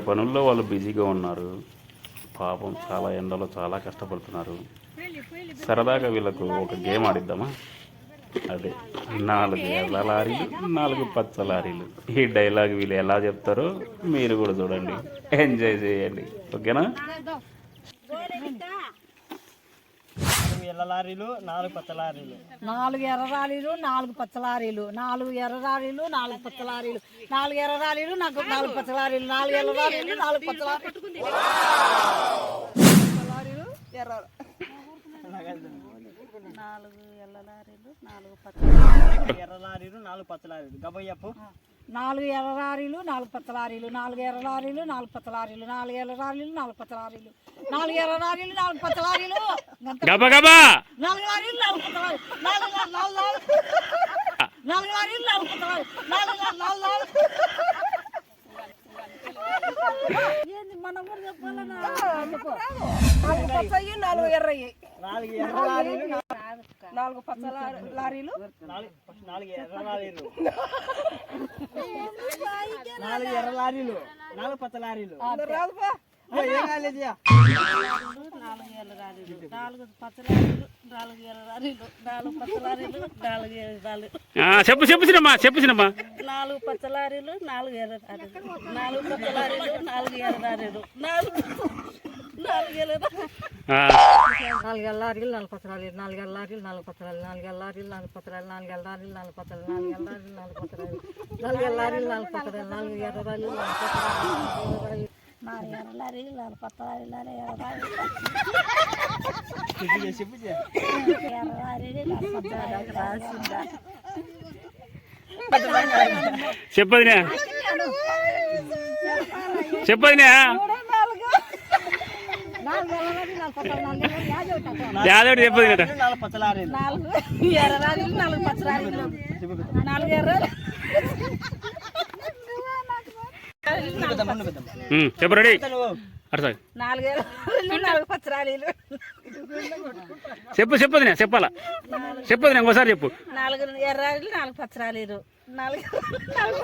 పనుల్లో వాళ్ళు బిజీగా ఉన్నారు. పాపం చాలా ఎండలో చాలా కష్టపడుతున్నారు. సరదాగా వీళ్ళకు ఒక గేమ్ ఆడిద్దామా? అదే నాలుగు ఎర్ర లారీలు నాలుగు పచ్చ లారీలు. ఈ డైలాగ్ వీళ్ళు ఎలా చెప్తారో మీరు కూడా చూడండి. ఎంజాయ్ చేయండి. ఓకేనా? ఎల్ల లారీలు నాలుగు పచ్చ లారీలు. నాలుగు ఎర్ర లారీలు నాలుగు పచ్చ లారీలు. నాలుగు ఎర్ర లారీలు నాలుగు పచ్చ లారీలు. నాలుగు ఎర్ర లారీలు నాకు నాలుగు పచ్చ లారీలు. నాలుగు ఎర్ర లారీలు నాలుగు పచ్చ లారీలు. లారీలు ఎర్ర. నాలుగు ఎర్ర లారీలు నాలుగు పచ్చ ఎర్ర లారీలు నాలుగు పచ్చ లారీలు గబయ్యప్పు నాలుగు ఎర్ర లారీలు నాలుగు పచ్చ లారీలు నాలుగు ఎర్ర లారీలు నాలుగు పచ్చ లారీలు నాలుగు ఎర్ర లారీలు నాలుగు పచ్చ లారీలు నాలుగు ఎర్ర లారీలు నాలుగు పచ్చ లారీలు గబా గబా నాలుగు లారీలు నాలుగు పచ్చ లారీలు నాలుగు నాలుగు లారీలు నాలుగు లారీలు నాలుగు పచ్చ లారీలు నాలుగు నాలుగు లారీలు ఏంది మనం కూడా చెప్పాలన్నా నాలుగు నాలుగు ఎర్రయ్యి నాలుగు ఎర్ర లారీలు నాలుగు పచ్చ లారీలు. నాలుగు నాలుగు ఎర్ర లారీలు. నాలుగు ఎర్ర లారీలు. నాలుగు పచ్చ లారీలు రాదుపా ఓ, ఏం కాలేదు ఇక. నాలుగు ఎర్రరారీలు నాలుగు పచ్చలారీలు నాలుగు ఎర్రరారీలు నాలుగు పచ్చలారీలు నాలుగు ఎర్రరారీలు ఆ, చెప్పు చెప్పు సినమ్మా చెప్పు సినమ్మా నాలుగు పచ్చలారీలు నాలుగు ఎర్రరారీలు నాలుగు పచ్చలారీలు నాలుగు ఎర్రరారీలు నాలుగు నాలుగు ఎర్ర ఆ, నాలుగు ఎల్లారీలు నాలుగు పచ్చలారీలు నాలుగు ఎల్లారీలు నాలుగు పచ్చలారీలు నాలుగు ఎల్లారీలు నాలుగు పచ్చలారీలు నాలుగు ఎల్లారీలు నాలుగు పచ్చలారీలు నాలుగు ఎల్లారీలు నాలుగు పచ్చలారీలు నాలుగు ఎల్లారీలు నాలుగు పచ్చలారీలు నాలుగు ఎర్రరారీలు నాలుగు నాలుగు ఎర్రలారీలు నాలుగు పచ్చలారీలు నాలుగు ఎర్రరారీలు చెప్పు చేయి, చెప్పు. చేయి. చెప్పదినా. చెప్పదినా యాదవ్ చెప్పదినట నాలుగు పచ్చ లారీలు నాలుగు నాలుగు ఎర్ర చెప్పు రెడీ. అర్థం నాలుగు చెప్పు చెప్పదినా చెప్పాలా? చెప్పదినా ఇంకోసారి చెప్పు. నాలుగు ఎర్రారీలు నాలుగు పచ్చరారీలు నాలుగు నాలుగు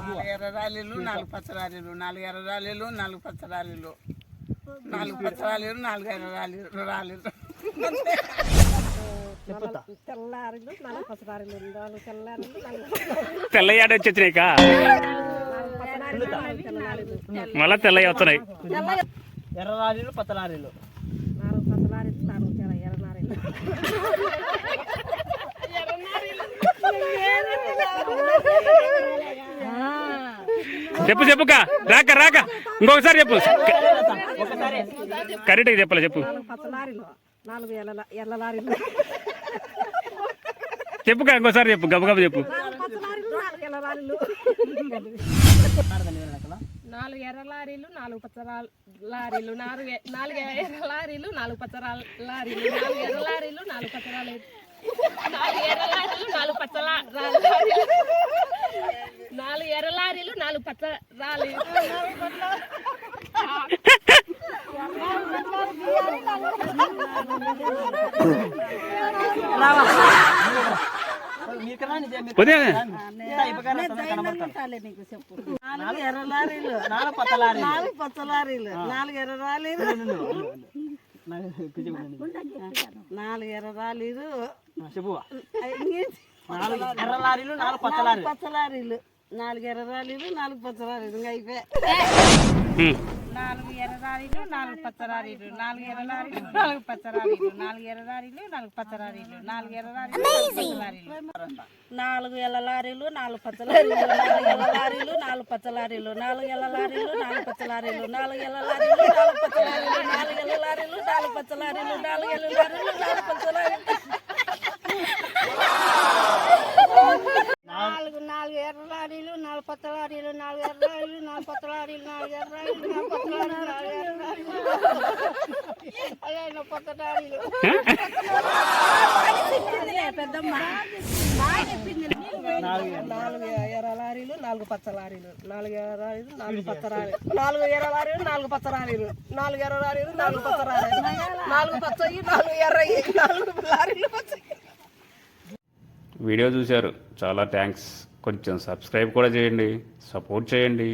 నాలుగు ఎర్రరాలీలు నాలుగు పచ్చరాలీలు నాలుగు ఎర్రరాలీలు నాలుగు పచ్చరాలీలు. నాలుగు పచ్చరాలీలు నాలుగు ఎర్రరాలీలు రాలీలు. చెప్పుతా తెల్లారీలు నాలుగు పచ్చరారీలు నాలుగు తెల్లారీలు నాలుగు తెల్లయ్యాడ వచ్చి వచ్చినాయికా మళ్ళా తెల్లయ్య వస్తున్నాయి. ఎర్ర లారీలు పచ్చ లారీలు నాలుగు పచ్చలారీలు నాలుగు ఎర్రనారీలు. చెప్పు చెప్పుక. రాక రాక. ఇంకొకసారి చెప్పు. ఒకసారి కరెక్ట్గా చెప్పాలి చెప్పు. నాలుగు నాలుగు ఎర్ర లారీలు ఇంకోసారి చెప్పు. గబగబ చెప్పు. నాలుగు ఎర్ర లారీలు నాలుగు ఎర్ర లారీలు నాలుగు పచ్చ లారీలు నాలుగు నాలుగు ఎర్ర లారీలు నాలుగు పచ్చ లారీలు నాలుగు ఎర్ర లారీలు నాలుగు పచ్చ లారీలు నాలుగు ఎర్ర లారీలు నాలుగు పచ్చ లారీలు. నాలుగు ఎర్ర లారీలు నాలుగు పచ్చ చెప్పు నాలుగు ఎర్ర లారీలు నాలుగు పచ్చ లారీలు. నాలుగు పచ్చ లారీలు. నాలుగు ఎర్ర లారీలు ఉండండి. నాలుగు ఎర్ర లారీలు నాలుగు ఎర్ర లారీలు నాలుగు పచ్చ లారీలు. పచ్చ లారీలు. నాలుగు ఎర్ర లారీలు నాలుగు పచ్చ లారీలు ఇంకా అయిపోయాయి. నాలుగు ఎర్ర లారీలు నాలుగు పచ్చ లారీలు నాలుగు ఎర్ర లారీలు నాలుగు పచ్చ లారీలు నాలుగు ఎర్ర లారీలు నాలుగు పచ్చ లారీలు నాలుగు ఎర్ర లారీలు నాలుగు పచ్చ లారీలు నాలుగు ఎల్ల లారీలు నాలుగు పచ్చ లారీలు నాలుగు ఎల్ల లారీలు నాలుగు పచ్చ లారీలు నాలుగు ఎల్ల లారీలు నాలుగు పచ్చ లారీలు నాలుగు ఎల్ల లారీలు నాలుగు పచ్చ లారీలు నాలుగు ఎల్ల లారీలు నాలుగు పచ్చ లారీలు నాలుగు ఎల్ల లారీలు నాలుగు నాలుగు ఎర్ర లారీలు నాలుగు పచ్చ లారీలు నాలుగు ఎర్ర లారీలు నాలుగు పచ్చ లారీలు నాలుగు ఎర్ర లారీలు నాలుగు పచ్చ లారీలు నాలుగు ఎర్ర లారీలు అదే పచ్చ లారీలు పెద్దమ్మ నాలుగు ఎర్ర లారీలు నాలుగు పచ్చ లారీలు నాలుగు ఎర్ర లారీలు నాలుగు పచ్చ లారీలు నాలుగు ఎర్ర లారీలు నాలుగు పచ్చ లారీలు నాలుగు ఎర్ర లారీలు నాలుగు పచ్చ లారీలు నాలుగు పచ్చయి నాలుగు ఎర్రయి నాలుగు లారీలు పచ్చయి వీడియో చూశారు. చాలా థ్యాంక్స్ కొంచెం సబ్స్క్రైబ్ కూడా చేయండి. సపోర్ట్ చేయండి.